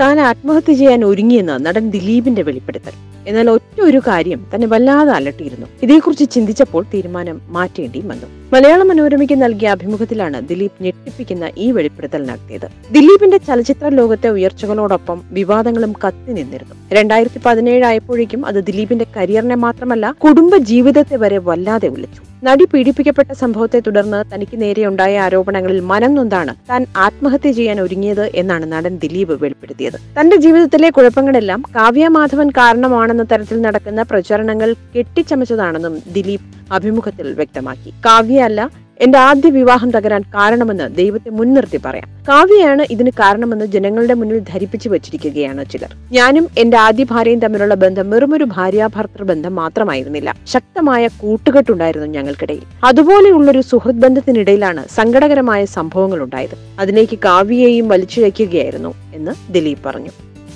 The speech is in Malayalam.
താൻ ആത്മഹത്യ ചെയ്യാൻ ഒരുങ്ങിയെന്ന് നടൻ ദിലീപിന്റെ വെളിപ്പെടുത്തൽ. എന്നാൽ ഒറ്റ ഒരു കാര്യം തന്നെ വല്ലാതെ അലട്ടിയിരുന്നു. ഇതേക്കുറിച്ച് ചിന്തിച്ചപ്പോൾ തീരുമാനം മാറ്റേണ്ടി വന്നു. മലയാള മനോരമയ്ക്ക് നൽകിയ അഭിമുഖത്തിലാണ് ദിലീപ് ഞെട്ടിപ്പിക്കുന്ന ഈ വെളിപ്പെടുത്തൽ നടത്തിയത്. ദിലീപിന്റെ ചലച്ചിത്ര ലോകത്തെ ഉയർച്ചകളോടൊപ്പം വിവാദങ്ങളും കത്തി നിന്നിരുന്നു. രണ്ടായിരത്തി പതിനേഴ് ആയപ്പോഴേക്കും അത് ദിലീപിന്റെ കരിയറിനെ മാത്രമല്ല കുടുംബ ജീവിതത്തെ വരെ വല്ലാതെ വിളിച്ചു. നടി പീഡിപ്പിക്കപ്പെട്ട സംഭവത്തെ തുടർന്ന് തനിക്ക് നേരെയുണ്ടായ ആരോപണങ്ങളിൽ മനം നൊന്താണ് താൻ ആത്മഹത്യ ചെയ്യാൻ ഒരുങ്ങിയത് എന്നാണ് നടൻ ദിലീപ് വെളിപ്പെടുത്തിയത്. തന്റെ ജീവിതത്തിലെ കുഴപ്പങ്ങളെല്ലാം കാവ്യ മാധവൻ കാരണമാണെന്ന തരത്തിൽ നടക്കുന്ന പ്രചരണങ്ങൾ കെട്ടിച്ചമച്ചതാണെന്നും ദിലീപ് അഭിമുഖത്തിൽ വ്യക്തമാക്കി. കാവ്യ അല്ല എന്റെ ആദ്യ വിവാഹം തകരാൻ കാരണമെന്ന് ദൈവത്തെ മുൻനിർത്തി പറയാം. കാവ്യയാണ് ഇതിന് കാരണമെന്ന് ജനങ്ങളുടെ മുന്നിൽ ധരിപ്പിച്ചു വെച്ചിരിക്കുകയാണ് ചിലർ. ഞാനും എന്റെ ആദ്യ ഭാര്യയും തമ്മിലുള്ള ബന്ധം വെറുമൊരു ഭാര്യാഭർത്തൃ ബന്ധം മാത്രമായിരുന്നില്ല. ശക്തമായ കൂട്ടുകെട്ടുണ്ടായിരുന്നു ഞങ്ങൾക്കിടയിൽ. അതുപോലെയുള്ളൊരു സുഹൃത് ബന്ധത്തിനിടയിലാണ് സങ്കടകരമായ സംഭവങ്ങൾ ഉണ്ടായത് അതിലേക്ക് കാവ്യയെയും വലിച്ചിഴയ്ക്കുകയായിരുന്നു എന്ന് ദിലീപ് പറഞ്ഞു.